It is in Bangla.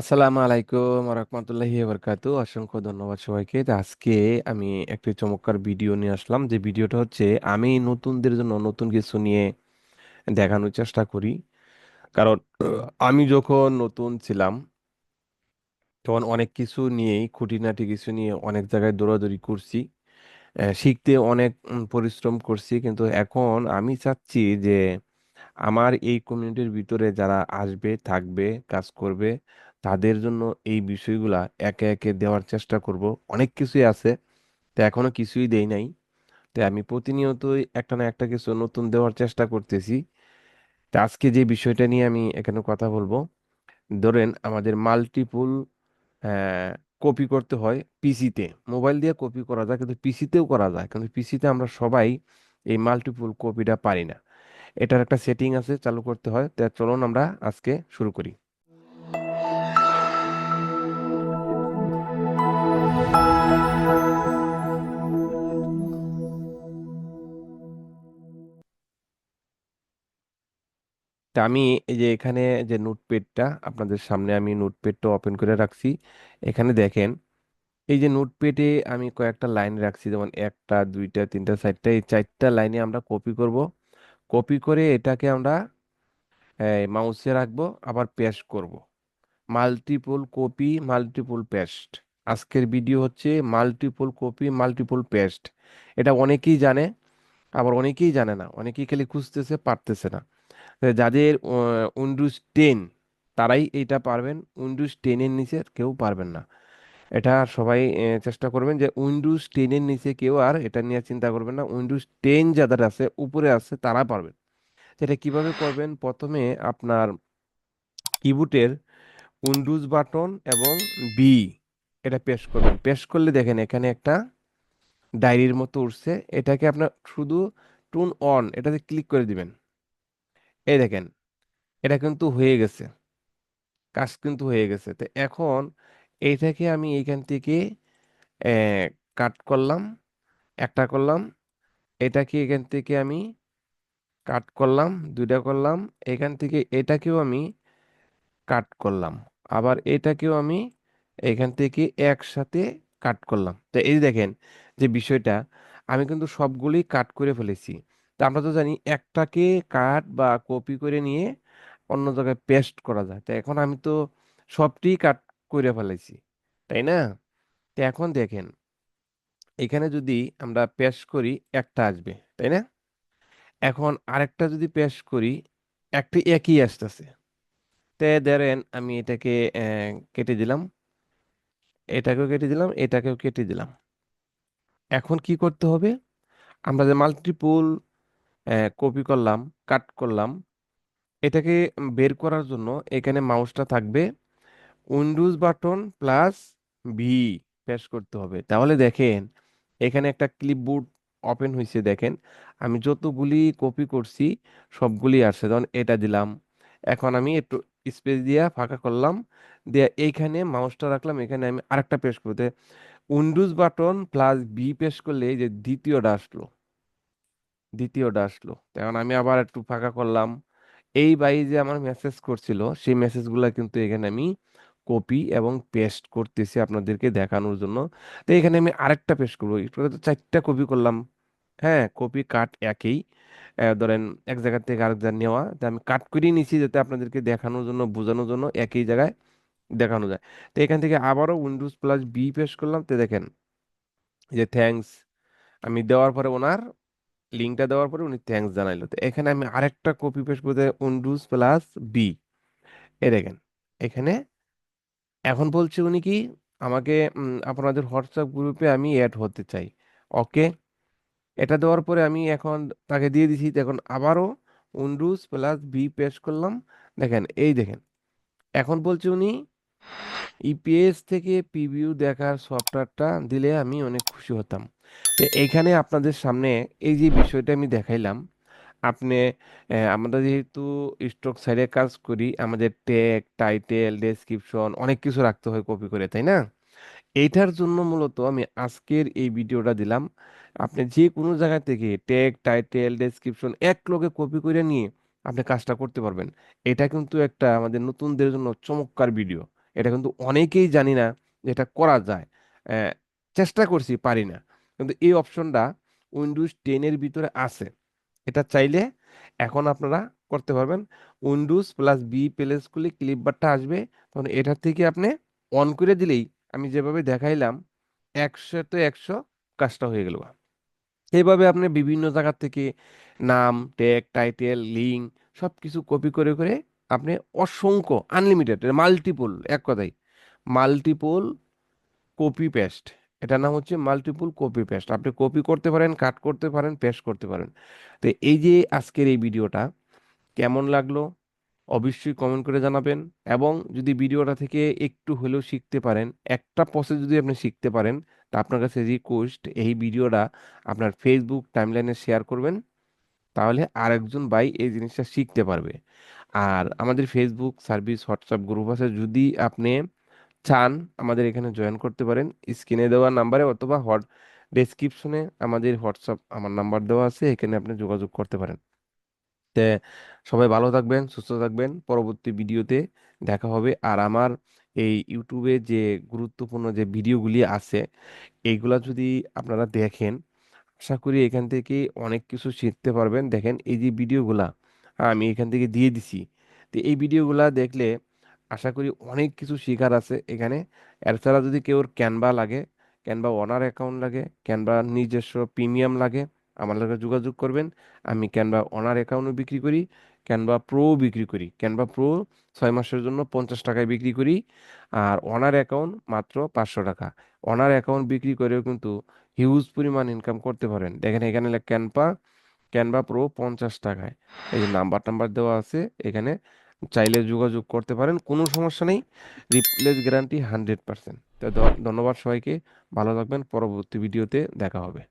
আসসালামু আলাইকুম রহমতুল্লাহি বরকাতু অসংখ্য ধন্যবাদ সবাইকে। আজকে আমি একটি চমৎকার ভিডিও নিয়ে আসলাম। যে ভিডিওটা হচ্ছে আমি নতুনদের জন্য নতুন কিছু নিয়ে দেখানোর চেষ্টা করি। কারণ আমি যখন নতুন ছিলাম, তখন অনেক কিছু নিয়েই, খুঁটিনাটি কিছু নিয়ে অনেক জায়গায় দৌড়াদৌড়ি করছি। শিখতে অনেক পরিশ্রম করছি। কিন্তু এখন আমি চাচ্ছি যে আমার এই কমিউনিটির ভিতরে যারা আসবে, থাকবে, কাজ করবে তাদের জন্য এই বিষয়গুলা একে একে দেওয়ার চেষ্টা করব। অনেক কিছুই আছে, তো এখনও কিছুই দেই নাই। তো আমি প্রতিনিয়তই একটা না একটা কিছু নতুন দেওয়ার চেষ্টা করতেছি। তো আজকে যে বিষয়টা নিয়ে আমি এখানে কথা বলব, ধরেন আমাদের মাল্টিপুল কপি করতে হয় পিসিতে মোবাইল দিয়ে কপি করা যায়, কিন্তু পিসিতেও করা যায়। কিন্তু পিসিতে আমরা সবাই এই মাল্টিপুল কপিটা পারি না। এটার একটা সেটিং আছে, চালু করতে হয়। তা চলুন আমরা আজকে শুরু করি। তা আমি এই যে এখানে যে নোটপ্যাডটা, আপনাদের সামনে আমি নোটপ্যাডটা ওপেন করে রাখছি। এখানে দেখেন, এই যে নোটপ্যাডে আমি কয়েকটা লাইন রাখছি, যেমন একটা, দুইটা, তিনটা, চারটা, এই চারটা লাইনে আমরা কপি করব। কপি করে এটাকে আমরা মাউসে রাখব, আবার পেস্ট করব। মাল্টিপল কপি মাল্টিপল পেস্ট আজকের ভিডিও হচ্ছে মাল্টিপল কপি মাল্টিপল পেস্ট এটা অনেকেই জানে, আবার অনেকেই জানে না। অনেকেই খালি খুঁজতেছে, পারতেছে না। যাদের উইন্ডোজ টেন তারাই এটা পারবেন। উইন্ডোজ টেনের নিচে কেউ পারবেন না। এটা সবাই চেষ্টা করবেন যে উইন্ডোজ টেনের নিচে কেউ আর এটা নিয়ে চিন্তা করবেন না। উইন্ডোজ টেন যাদের আছে, উপরে আছে, তারা পারবেন। সেটা কীভাবে করবেন? প্রথমে আপনার কিবোর্ডের উইন্ডোজ বাটন এবং বি এটা পেশ করবেন। পেশ করলে দেখেন এখানে একটা ডায়েরির মতো উঠছে। এটাকে আপনার শুধু টুন অন এটাতে ক্লিক করে দিবেন। এই দেখেন, এটা কিন্তু হয়ে গেছে। কাজ কিন্তু হয়ে গেছে। তো এখন এইটাকে আমি এইখান থেকে কাট করলাম, একটা করলাম এটাকে এখান থেকে আমি কাট করলাম, দুইটা করলাম, এখান থেকে এটাকেও আমি কাট করলাম। আবার এটাকেও আমি এখান থেকে একসাথে কাট করলাম। তো এই দেখেন যে বিষয়টা, আমি কিন্তু সবগুলি কাট করে ফেলেছি। তা আমরা তো জানি একটাকে কাট বা কপি করে নিয়ে অন্য জায়গায় পেস্ট করা যায়। তো এখন আমি তো সবটি কাট করে ফেলেছি তাই না? তো এখন দেখেন, এখানে যদি আমরা পেস্ট করি, একটা আসবে, তাই না? এখন আরেকটা যদি পেস্ট করি, একটি একই আসতেছে। তে ধরেন আমি এটাকে কেটে দিলাম। এটাকেও কেটে দিলাম, এটাকেও কেটে দিলাম। এখন কি করতে হবে? আমরা যে মাল্টিপুল কপি করলাম, কাট করলাম। এটাকে বের করার জন্য এখানে মাউসটা থাকবে। Windows button plus V press করতে হবে। তাহলে দেখেন, এখানে একটা ক্লিপবোর্ড ওপেন হয়েছে দেখেন। আমি যতগুলি কপি করছি, সবগুলি আসছে। যেমন এটা দিলাম। এখন আমি একটু স্পেস দিয়ে ফাঁকা করলাম। দিয়ে এইখানে মাউসটা রাখলাম। এখানে আমি আরেকটা প্রেস করতে Windows button plus B press করলে যে দ্বিতীয়টা আসলো। দ্বিতীয়টা আসলো। তখন আমি আবার একটু ফাঁকা করলাম। এই বাই যে আমার মেসেজ করছিল, সেই মেসেজগুলো কিন্তু এখানে আমি কপি এবং পেস্ট করতেছি আপনাদেরকে দেখানোর জন্য। তো এখানে আমি আরেকটা পেস্ট করব। চারটা কপি করলাম। হ্যাঁ কপি কাট একই। ধরেন এক জায়গা থেকে আরেক জায়গায় নেওয়া। তো আমি কাট করেই নিছি যাতে আপনাদেরকে দেখানোর জন্য, বোঝানোর জন্য একই জায়গায় দেখানো যায়। তো এখান থেকে আবারও উইন্ডোজ প্লাস বি পেস্ট করলাম। তো দেখেন, যে থ্যাঙ্কস আমি দেওয়ার পরে ওনার লিঙ্কটা দেওয়ার পরে উনি থ্যাঙ্কস জানাইলো। তো এখানে আমি আরেকটা কপি পেস্ট করতে উইন্ডোজ প্লাস বি এ দেখেন, এখানে এখন বলছে উনি কি, আমাকে আপনাদের হোয়াটসঅ্যাপ গ্রুপে আমি অ্যাড হতে চাই। ওকে এটা দেওয়ার পরে আমি এখন তাকে দিয়ে দিছি এখন আবারও উইন্ডোজ প্লাস বি পেস্ট করলাম। দেখেন, এই দেখেন, এখন বলছে উনি ইপিএস থেকে প্রিভিউ দেখার সফটওয়্যারটা দিলে আমি অনেক খুশি হতাম। তো এইখানে আপনাদের সামনে এই যে বিষয়টা আমি দেখাইলাম, আপনি আমরা যেহেতু স্টক সাইডে কাজ করি, আমাদের ট্যাগ টাইটেল ডেসক্রিপশন অনেক কিছু রাখতে হয় কপি করে, তাই না? এইটার জন্য মূলত আমি আজকের এই ভিডিওটা দিলাম। আপনি যে কোনো জায়গা থেকে ট্যাগ টাইটেল ডেসক্রিপশন এক লোকে কপি করে নিয়ে আপনি কাজটা করতে পারবেন। এটা কিন্তু একটা আমাদের নতুনদের জন্য চমৎকার ভিডিও। এটা কিন্তু অনেকেই জানি না যে এটা করা যায়। চেষ্টা করছি, পারি না। কিন্তু এই অপশনটা উইন্ডোজ টেনের ভিতরে আছে। এটা চাইলে এখন আপনারা করতে পারবেন। উইন্ডোজ প্লাস বি প্লেস করলে ক্লিপ বারটা আসবে, তখন এটার থেকে আপনি অন করে দিলেই আমি যেভাবে দেখাইলাম একশো তো একশো কাজটা হয়ে গেল। এইভাবে আপনি বিভিন্ন জায়গা থেকে নাম ট্যাগ টাইটেল লিঙ্ক সব কিছু কপি করে করে আপনি অসংখ্য আনলিমিটেড মাল্টিপল এক কথাই মাল্টিপল কপি পেস্ট এটার নাম হচ্ছে মাল্টিপল কপি পেস্ট আপনি কপি করতে পারেন কাট করতে পারেন পেস্ট করতে পারেন। তো এই যে আজকের এই ভিডিওটা, কেমন লাগল? অবশ্যই কমেন্ট করে জানাবেন। এবং যদি ভিডিওটা থেকে একটু হলেও শিখতে পারেন, একটা প্রসেস যদি আপনি শিখতে পারেন, তা আপনার কাছে রিকোয়েস্ট এই ভিডিওটা আপনার ফেসবুক টাইমলাইনে শেয়ার করবেন। তাহলে আরেকজন ভাই এই জিনিসটা শিখতে পারবে। আর আমাদের ফেসবুক সার্ভিস হোয়াটসঅ্যাপ গ্রুপ আছে। যদি আপনি চান আমাদের এখানে জয়েন করতে পারেন স্ক্রিনে দেওয়া নাম্বারে অথবা হট ডেসক্রিপশনে আমাদের হোয়াটসঅ্যাপ আমার নাম্বার দেওয়া আছে, এখানে আপনি যোগাযোগ করতে পারেন। তে সবাই ভালো থাকবেন, সুস্থ থাকবেন। পরবর্তী ভিডিওতে দেখা হবে। আর আমার এই ইউটিউবে যে গুরুত্বপূর্ণ যে ভিডিওগুলি আছে, এইগুলা যদি আপনারা দেখেন, আশা করি এখান থেকে অনেক কিছু শিখতে পারবেন। দেখেন এই যে ভিডিওগুলা আমি এখান থেকে দিয়ে দিছি। তো এই ভিডিওগুলা দেখলে আশা করি অনেক কিছু শেখার আছে এখানে। এছাড়া যদি কেউ ক্যানভা লাগে ক্যানভা ওনার অ্যাকাউন্ট লাগে ক্যানভা নিজস্ব প্রিমিয়াম লাগে, আমার লগে যোগাযোগ করবেন। আমি ক্যানভা ওনার অ্যাকাউন্টও বিক্রি করি ক্যানভা প্রো বিক্রি করি। ক্যানভা প্রো ছয় মাসের জন্য পঞ্চাশ টাকায় বিক্রি করি আর ওনার অ্যাকাউন্ট মাত্র পাঁচশো টাকা। ওনার অ্যাকাউন্ট বিক্রি করেও কিন্তু হিউজ পরিমাণ ইনকাম করতে পারেন। দেখেন এখানে ক্যানভা ক্যানভা প্রো পঞ্চাশ টাকায়। এই যে নাম্বার টাম্বার দেওয়া আছে, এখানে চাইলে যোগাযোগ করতে পারেন, কোনো সমস্যা নেই। রিপ্লেস গ্যারান্টি হান্ড্রেড পার্সেন্ট তো ধন্যবাদ সবাইকে, ভালো থাকবেন, পরবর্তী ভিডিওতে দেখা হবে।